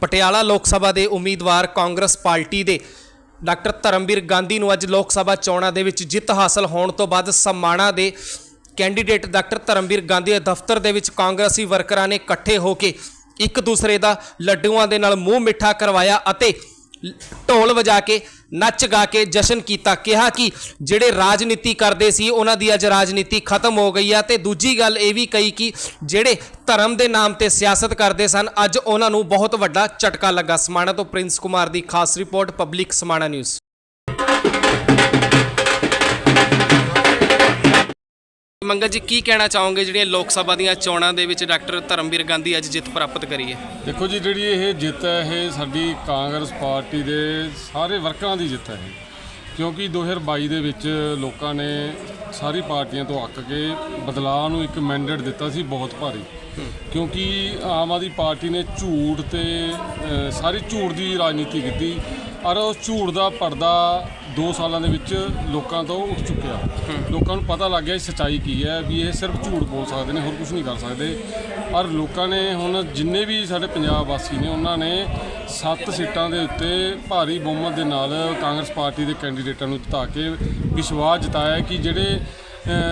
ਪਟਿਆਲਾ ਲੋਕ ਸਭਾ ਦੇ ਉਮੀਦਵਾਰ ਕਾਂਗਰਸ ਪਾਰਟੀ ਦੇ ਡਾਕਟਰ ਧਰਮਵੀਰ ਗਾਂਧੀ ਨੂੰ ਅੱਜ ਲੋਕ ਸਭਾ ਚੋਣਾਂ ਦੇ ਵਿੱਚ ਜਿੱਤ ਹਾਸਲ ਹੋਣ ਤੋਂ ਬਾਅਦ ਸਮਾਣਾ ਦੇ ਕੈਂਡੀਡੇਟ ਡਾਕਟਰ ਧਰਮਵੀਰ ਗਾਂਧੀ ਦੇ ਦਫ਼ਤਰ ਦੇ ਵਿੱਚ ਕਾਂਗਰਸੀ ਵਰਕਰਾਂ ਨੇ ਇਕੱਠੇ ਹੋ ਕੇ ਇੱਕ ਦੂਸਰੇ ਦਾ ਲੱਡੂਆਂ ਦੇ ਨਾਲ ਮੂੰਹ ਮਿੱਠਾ ਕਰਵਾਇਆ ਅਤੇ ਢੋਲ ਵਜਾ ਕੇ, ਨੱਚ ਗਾ ਕੇ, ਜਸ਼ਨ ਕੀਤਾ। ਕਿਹਾ ਕਿ ਜਿਹੜੇ ਰਾਜਨੀਤੀ ਕਰਦੇ ਸੀ, ਉਹਨਾਂ ਦੀ ਅੱਜ ਰਾਜਨੀਤੀ ਖਤਮ ਹੋ ਗਈ ਆ। ਤੇ ਦੂਜੀ ਗੱਲ ਇਹ ਵੀ ਕਹੀ ਕਿ ਜਿਹੜੇ ਧਰਮ ਦੇ ਨਾਮ ਤੇ ਸਿਆਸਤ ਕਰਦੇ ਸਨ, ਅੱਜ ਉਹਨਾਂ ਨੂੰ ਬਹੁਤ ਵੱਡਾ ਝਟਕਾ ਲੱਗਾ। ਸਮਾਣਾ ਤੋਂ ਪ੍ਰਿੰਸ ਕੁਮਾਰ ਦੀ ਖਾਸ report, public Samana news. Mangal ji, ਕੀ ਕਹਿਣਾ ਚਾਹੋਗੇ ਜਿਹੜੀਆਂ ਲੋਕ ਸਭਾ ਦੀਆਂ ਚੋਣਾਂ ਦੇ ਵਿੱਚ ਡਾਕਟਰ ਧਰਮਵੀਰ ਗਾਂਧੀ ਅੱਜ ਜਿੱਤ ਪ੍ਰਾਪਤ ਕਰੀ ਹੈ? ਦੇਖੋ ਜੀ, ਜਿਹੜੀ ਇਹ ਜਿੱਤ ਹੈ, ਇਹ ਸਾਡੀ ਕਾਂਗਰਸ ਪਾਰਟੀ ਦੇ ਸਾਰੇ ਵਰਕਰਾਂ ਦੀ ਜਿੱਤ ਹੈ ਇਹ। ਕਿਉਂਕਿ 2022 ਦੇ ਵਿੱਚ ਲੋਕਾਂ ਨੇ ਸਾਰੀ ਪਾਰਟੀਆਂ ਤੋਂ ਅੱਕ ਕੇ ਬਦਲਾਅ ਨੂੰ ਇੱਕ ਮੈਂਡੇਟ ਦਿੱਤਾ ਸੀ, ਬਹੁਤ ਭਾਰੀ। ਕਿਉਂਕਿ ਆਮ ਆਦਮੀ ਪਾਰਟੀ ਨੇ ਝੂਠ ਤੇ ਸਾਰੀ ਝੂਠ ਦੀ ਰਾਜਨੀਤੀ ਕੀਤੀ। ਔਰ ਉਸ ਝੂਠ ਦਾ ਪਰਦਾ 2 ਸਾਲਾਂ ਦੇ ਵਿੱਚ ਲੋਕਾਂ ਤੋਂ ਉੱਠ ਚੁੱਕਿਆ। ਲੋਕਾਂ ਨੂੰ ਪਤਾ ਲੱਗ ਗਿਆ ਸੱਚਾਈ ਕੀ ਹੈ, ਵੀ ਇਹ ਸਿਰਫ ਝੂਠ ਬੋਲ ਸਕਦੇ ਨੇ, ਹੋਰ ਕੁਝ ਨਹੀਂ ਕਰ ਸਕਦੇ। ਔਰ ਲੋਕਾਂ ਨੇ ਹੁਣ ਜਿੰਨੇ ਵੀ ਸਾਡੇ ਪੰਜਾਬ ਵਾਸੀ ਨੇ, ਉਹਨਾਂ ਨੇ 7 ਸੀਟਾਂ ਦੇ ਉੱਤੇ ਭਾਰੀ ਬਹੁਮਤ ਦੇ ਨਾਲ ਕਾਂਗਰਸ ਪਾਰਟੀ ਦੇ ਕੈਂਡੀਡੇਟਾਂ ਨੂੰ ਜਿਤਾ ਕੇ ਵਿਸ਼ਵਾਸ ਜਤਾਇਆ ਕਿ ਜਿਹੜੇ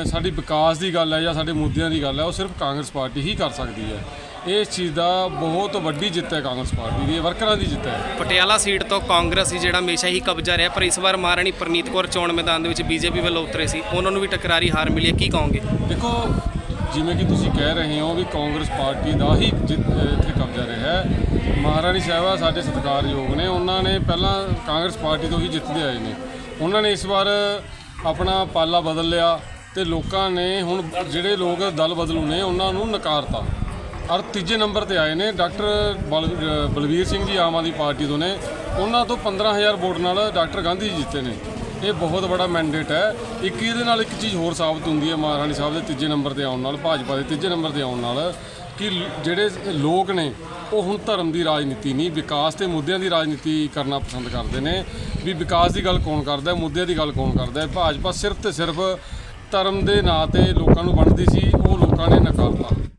ਸਾਡੀ ਵਿਕਾਸ ਦੀ ਗੱਲ ਹੈ ਜਾਂ ਸਾਡੇ ਮੁੱਦਿਆਂ ਦੀ ਗੱਲ ਹੈ, ਉਹ ਸਿਰਫ ਕਾਂਗਰਸ ਪਾਰਟੀ ਹੀ ਕਰ ਸਕਦੀ ਹੈ। ਇਸ ਚੀਜ਼ ਦਾ ਬਹੁਤ ਵੱਡੀ ਜਿੱਤ ਹੈ ਕਾਂਗਰਸ ਪਾਰਟੀ ਦੀ ਇਹ ਵਰਕਰਾਂ ਦੀ ਜਿੱਤ ਹੈ। ਪਟਿਆਲਾ ਸੀਟ ਤੋਂ ਕਾਂਗਰਸ ਸੀ ਜਿਹੜਾ ਹਮੇਸ਼ਾ ਹੀ ਕਬਜ਼ਾ ਰਿਹਾ ਪਰ ਇਸ ਵਾਰ ਮਹਾਰਾਣੀ ਪ੍ਰਨੀਤ ਕੌਰ ਚੋਣ ਮੈਦਾਨ ਦੇ ਵਿੱਚ ਬੀਜੇਪੀ ਵੱਲੋਂ ਉਤਰੇ ਸੀ। ਉਹਨਾਂ ਨੂੰ ਵੀ ਟਕਰਾਰੀ ਹਾਰ ਮਿਲੀ ਹੈ ਕੀ ਕਹੋਗੇ? ਦੇਖੋ ਜਿਵੇਂ ਕਿ ਤੁਸੀਂ ਕਹਿ ਰਹੇ ਹੋ ਵੀ ਕਾਂਗਰਸ ਪਾਰਟੀ ਦਾ ਹੀ ਜਿੱਤ- ਇੱਥੇ ਕਬਜ਼ਾ ਰਿਹਾ ਹੈ। ਮਹਾਰਾਣੀ ਸਾਹਿਬਾ ਸਾਡੇ ਸਤਿਕਾਰਯੋਗ ਨੇ ਉਹਨਾਂ ਨੇ ਪਹਿਲਾਂ ਕਾਂਗਰਸ ਪਾਰਟੀ ਤੋਂ ਹੀ ਜਿੱਤਦੇ ਆਏ ਨੇ। ਉਹਨਾਂ ਨੇ ਇਸ ਵਾਰ ਆਪਣਾ ਪਾਲਾ ਬਦਲ ਲਿਆ ਤੇ ਲੋਕਾਂ ਨੇ ਹੁਣ ਜਿਹੜੇ ਲੋਕ ਦਲ ਬਦਲੂ ਨੇ ਉਹਨਾਂ ਨੂੰ ਨਕਾਰਤਾ। ਔਰ ਤੀਜੇ ਨੰਬਰ ਤੇ ਆਏ ਨੇ ਡਾਕਟਰ ਬਲ- ਅ, ਬਲਵੀਰ ਸਿੰਘ ਜੀ ਆਮ ਆਦਮੀ ਪਾਰਟੀ ਤੋਂ ਨੇ। ਉਹਨਾਂ ਤੋਂ 15000 ਵੋਟ ਨਾਲ ਡਾਕਟਰ ਗਾਂਧੀ ਜੀ ਜਿੱਤੇ ਨੇ। ਇਹ ਬਹੁਤ ਬੜਾ ਮੈਂਡੇਟ ਹੈ। ਇੱਕ ਇਹਦੇ ਨਾਲ ਇੱਕ ਚੀਜ਼ ਹੋਰ ਸਾਬਤ ਹੁੰਦੀ ਹੈ ਮਹਾਰਾਣੀ ਸਾਹਿਬ ਦੇ ਤੀਜੇ ਨੰਬਰ ਤੇ ਆਉਣ ਨਾਲ ਭਾਜਪਾ ਦੇ ਤੀਜੇ ਨੰਬਰ ਤੇ ਆਉਣ ਨਾਲ ਕਿ ਜਿਹੜੇ ਲੋਕ ਨੇ ਉਹ ਹੁਣ ਧਰਮ ਦੀ ਰਾਜਨੀਤੀ ਨਹੀਂ ਵਿਕਾਸ ਤੇ ਮੁੱਦਿਆਂ ਦੀ ਰਾਜਨੀਤੀ ਕਰਨਾ ਪਸੰਦ ਕਰਦੇ ਨੇ। ਵੀ ਵਿਕਾਸ ਦੀ ਗੱਲ ਕੌਣ ਕਰਦਾ ਹੈ ਮੁੱਦਿਆਂ ਦੀ ਗੱਲ ਕੌਣ ਕਰਦਾ ਹੈ? ਭਾਜਪਾ ਸਿਰਫ ਤੇ ਸਿਰਫ ਧਰਮ ਦੇ ਨਾਂ ਤੇ ਲੋਕਾਂ ਨੂੰ ਵੰਡਦੀ ਸੀ ਉਹ ਲੋਕਾਂ ਨੇ ਨਕਾਰਤਾ।